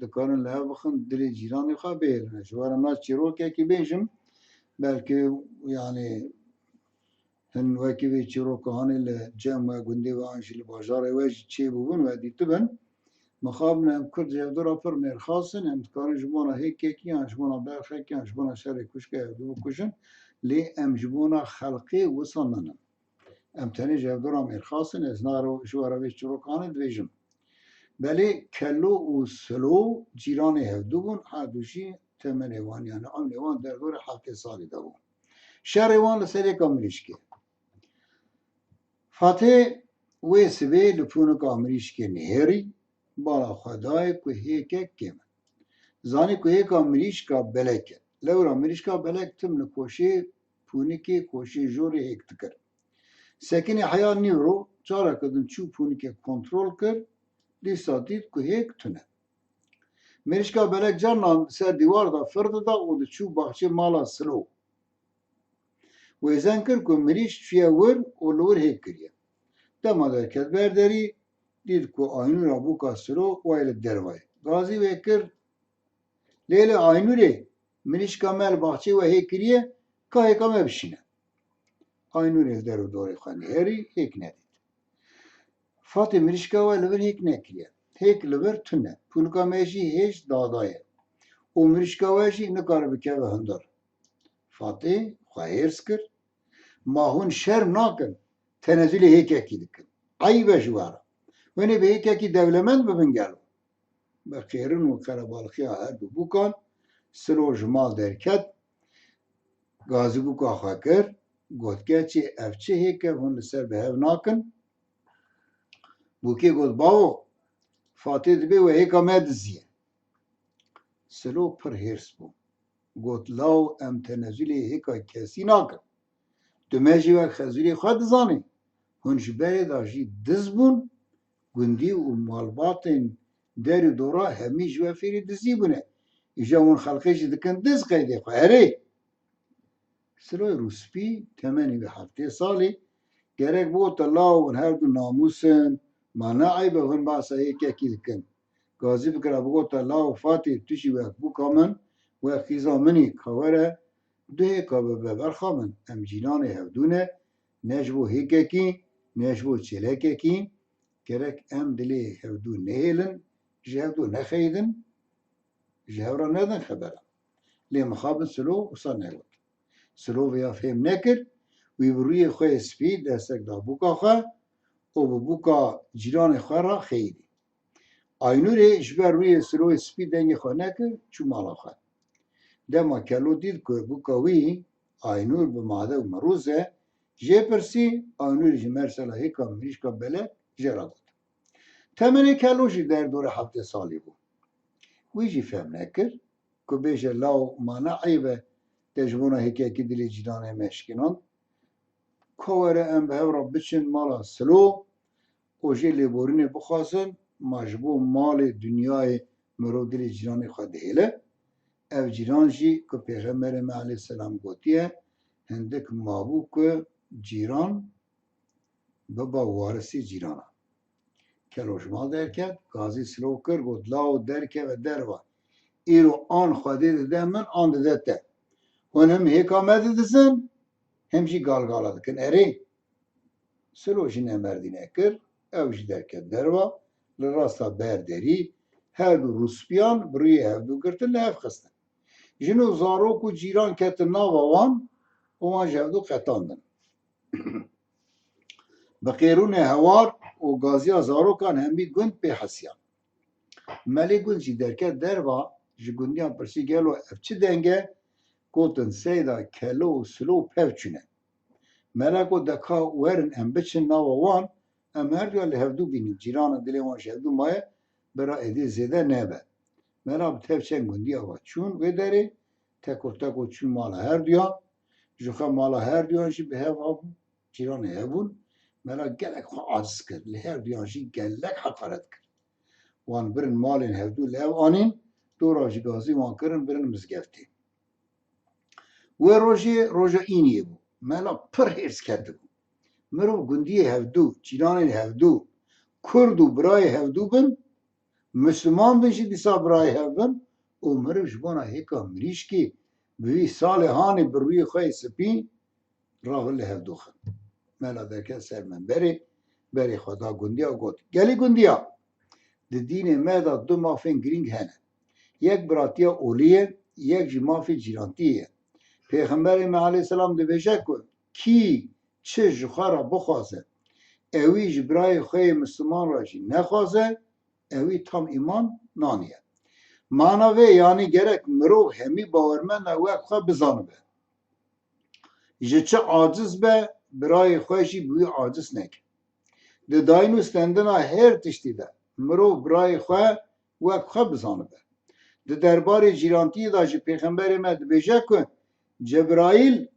Dikarin li hev bixin dilê cîranê xwe bêhêlin. Ji were na çîrokekî bêjim belkî yanî hin wekî vê çîrokahanê li cem we gundê we an jî li bajarê we jî çêbûbin ve dîtibin. Mixabin em Kurd ji hevdora pir mêrxas in em dikarin ji bona hêkekî yan ji bona berxekî yan ji bona şerê kuşkê hevdû bikuşin lê em ji bona xelqê wisa nenin. Em tenê ji hevdora mêrxas in ez naro ji were vê çîrokanê dibêjim. Belê kello û silo cîranê hevdû bûn herdû jî temenê wan yani emnê wan derdora heftê salî de bû. Şerê wan li serêka mirîşkê. Fatê wê sibê li pûnika mirîşkê nihêrî bala xwe daye ku hêkek kêm. Zanî ku hêka mirîşka belek e. Lewra mirîşka belek tim li koşê pûnikê koşê jorê hêk dikir. Sekinê heya nîvro careke din çû pûnikê kontrol kir dîsa dît ku hêk tune. Mirîşka belek carnan ser dîwar da fir dida û diçû baxçê mala silo. Wê zen kir ku mirîş çûye wir û li wir hêk kiriye. Dema derket berderî dît ku aynûra bûka silo way li derve. Gazî wê kir lêlê aynûrê mirîşka me li baxçê we hêk kiriye ka hêka me bişîne. Aynûrê der û dorê xwe nihêrî hêk nedît. Fatê mirîşka we li vir hêk nekiriye. Hêk li vir tune. Pûnika me jî hêj dadaye. û mirîşka we jî nikare bikeve hindar. Fatê xwe hêrs kir ma hûn şerm nakin tenezülê hêkekî dikin. Ayîb e ji were. Wenê bi hêkekî dewlemend bibin gel. Bi xêrin û qerebalxiya her du bûkan silo ji mal derket gazî bûka xwe kir gotke çê ev çi hêke hûn li ser bi hev nakin Bûkê got bavo Fatê dibe we hêka me diziye. Silo pir hêrs bû. Got law em tenezülê hêka kesî nakin. Tu me jî wek xezûrê xwe dizanî. Hûn ji berê da jî diz bûn gundî û malbatên derî dora hemî ji we fêrî dizî bûne. سروی روسپی تمنی به هفته سالی. گرک بو تلا و هر دو ناموسن. منعی به هن باسا یکی اکی دکن قاضی بکرا بگو تلا و فاتی تشی وقت بو کامن و خیزا منی خوره دوه کابه ببرخا من ام جیلان هفدونه. نجبو هیککی نجبو چلککی گرک ام دلی هفدو نهیلن. جهدو نخیدن. جهورا ندن خبره ليه مخابن سلو وصنعوا سلوویا فهم نکرد. وی روی خوی سپی دستک دا بوکا خوا او به بوکا جیران خوا را خیلی آینور اشبه روی سلوی سپی دنگ خوا نکرد چو مالا خوا. دما کلو دید که بوکا وی آینور به ماده و مروزه جه پرسی آینور جمر سلا هکا مریشکا بله جرا بود. تمنی کلو جی در دور هفته سالی بود. وی جی فهم نکرد که بیشه لاو مانع عیبه ka were em bi hev re biçin mala silo û jê lêborînê bixwazin ma ji bo malê dunyayê mirov dilê cîranê xwe dihêle ev cîran jî ku pêxemberê me aleyhisselam gotiye hindik mabû ku cîran biba warisî cîrana. Kelo ji mal derket gazî silo kir got law derkeve derva. Îro an xwedê dide min an. Galgala dikin erê. Silo jî nemerdîne kir ew jî derket derva li rasta berderî her du rûspiyan bi rûyê hevdû girtin li hev xistin. Jin û zarok û cîran ketin nava wan û wan ji hevdû qetandin. Bi qêrûnê hewar û gaziya zarokan hemî gund pê hesiyan. Melê gund jî derket derva ji gundiyan pirsî gelo ev çi deng e gotin seyda kelo silo pev çûne. Melek got deka werin em biçin nava wan em her duya li hevdû bînin cîranan dilê wan hevdû maye bira êdî zêde nebe. Mela bi tev çend gundiya wa çûn wê derê teko teko çûn mala her duyan ji xwe mala her duyan jî bi hev habûn cîranê hebûn mela gelek xwe aciz kir li her duyan jî gelek heqaret kir. Wan birin malên hevdû li ev anîn dora jî gazî wan kirin birin mizgeftê. Wê rojê roja îniyê bû. Mela pir hêrs ketibû. مرو گندی هفدو چیران هفدو کرد و برای هفدو بن مسلمان بشی دیسا برای هفدن او مرو جبانا هیکا مریش کی بوی سال هانی بروی خواه سپین راه له هفدو خن ملا درکه سر من بری بری خدا گندیا گوت گلی گندیا دی دین مدا دو مافین گرینگ هنه یک براتیا اولیه یک جی مافی جیرانتیه پیغمبر ما علیه السلام دی بشه کن کی چه جخارا بخواسته اوی جبرای خوی مسلمان را جی نخواسته اوی tam iman naniye. Mana ve yani gerek mirov hemi bawermen ve xwe bizanibe. Ji çi aciz be birayê xwe jî bûyî aciz neke. Di dayîn û stendina her tiştî de mirov birayê xwe wek xwe bizanibe. Di derbarê cîrantiyê da jî pêxemberê me dibêje ku Cebraîl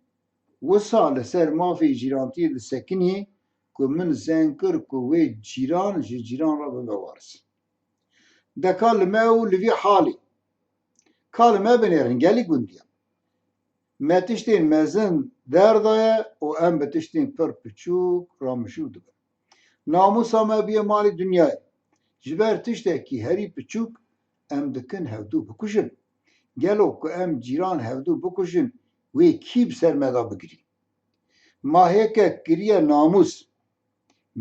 wisa li ser mafê cîrantiyê disekinî ku min zen kir ku wê cîran ji cîran re bibe waris. Deka li me û li vî halî. Ka li me binêrin gelî gundiya. Me tiştên mezin derdaye û em bi tiştên pir piçûk ramişû dibin. Namusa me bîye malê dünyayê. Ji ber tiştekî herî piçûk em dikin hevdû bikuşin. Gelo ku em cîran hevdû bikuşin wê kî bi ser me da bigirî. Mahêkek kiriye namus.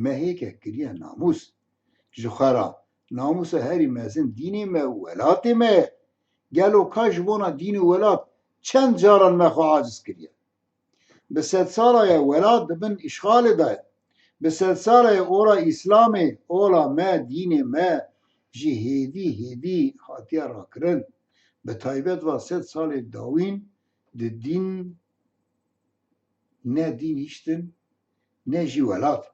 Mehêkek kiriye namus. Re namusa herî mezin dînê me û welatê me ye. Gelo ka ji bona dîn û welat çend caran me xwe aciz kiriye. Bi sed sala ye welat dibin îşxalê de ye. Bi sed sala ye ora İslamê ola me dînê me ji hêdî hêdî hatiye rakirin. Bi taybet va sed salê dawîn di dîn ne dîn hiştin ne jî welat.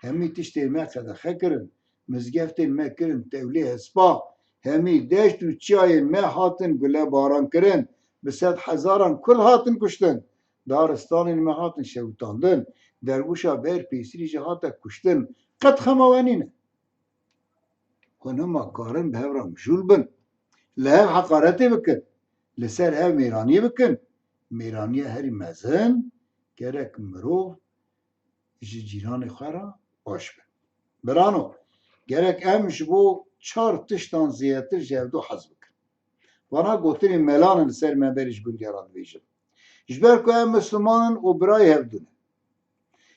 Hemî tiştê me qedexe kirin. Mizgeftên me kirin tevlî hespa. Hemî deşt û çiyayên me hatin gule baran kirin. Bi sed hezaran kul hatin kuştin. Daristanên me hatin şewitandin. Derwişa ber pêsîrî jî hate kuştin. Qet xema we nîne. Hûn hema karin bi hev re mijûl bin. Li hev heqaretê bikin. Li ser hev mêraniyê bikin. Mêraniya herî mezin gerek mirov ji cîranê xwe re baş be. Birano, gerek em ji bo çar tiştan zêdetir ji hevdû hez bikin. Wana gotinên melanin li ser me berî ji gundiya re dibêjin. Ji ber ku em Müslümanin û birayê hevdûne.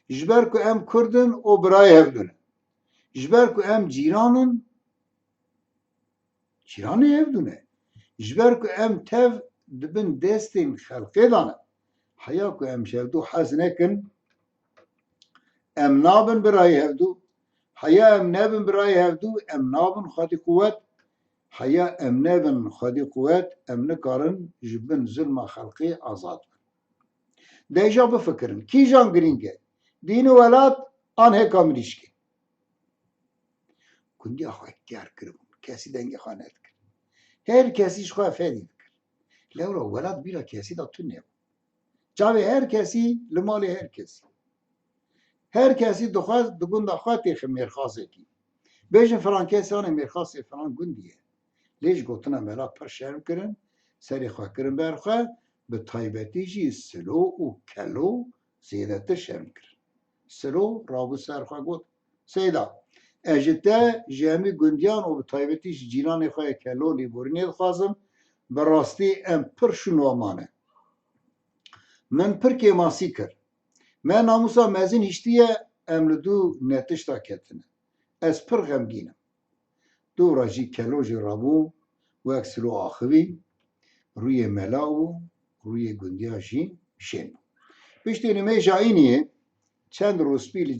Ji ber ku em Kurdin û birayê hevdûne. Ji dibin destên xelkê de ne. Heya ku em ji hevdû hez nekin em nabin birayê hevdû. Heya em nebin birayê hevdû em nabin xwedî quwet. Heya em nebin xwedî quwet em nikarin ji bin zilma xelkê azad bin. Deja bifikirin kîjan girîng e? Dîn û welat an hêka mirîşkê. Kundiya xwe ger kiribûn. Kesî dengê xwe nedikir. Her kesî ji xwe ferî dikir. Lewra welat bîra kesî da tune bû. Çavê her kesî li malê her kesî. Her kesî dixwaz di gunda xwe têxe mêrxasekî. Bêjin filan kesanê mêrxasê filan gundî ye. Lê ji gotina mela pir şerm kirin, serê xwe kirin ber xwe, bi taybetî jî silo û kelo zêdetir şerm kirin. Silo rabû ser xwe got, sêda. Ez ji te ji hemî gundiyan û bi taybetî ji cîranê xwe yê kelo lêborînê dixwazim, bi rastî em pir şûnwaman e. Min pir kêmasî kir. Me namusa mezin hiştiye em li dû netişta ketine. Ez pir xemgîn im. Dûra jî kelo jî rabû wek silo axivî, rûyê mela û rûyê gundiya jî şên bû. Piştînê me jayîniyê çend rûspî li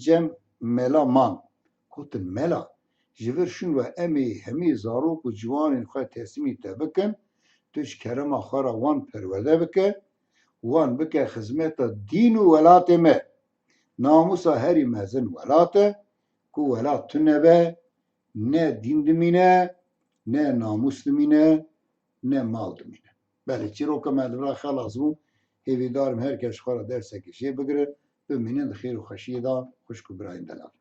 cem mela man. Gotin mela ji vir şûn ve em ê hemî zarok û ciwanên xwe teslîmî te bikin, tu ji kerema re wan perwerde bike, wan bike xizmeta dîn û welatê me. Namusa herî mezin welat ku welat tune be, ne dîn dimîne, ne namus dimîne, ne mal dimîne. Belê çîroka me li vir xelas bû, hêvîdarim herkes xwe re dersekê bigire, bimînin di xêr û xweşiyê de xwişk û.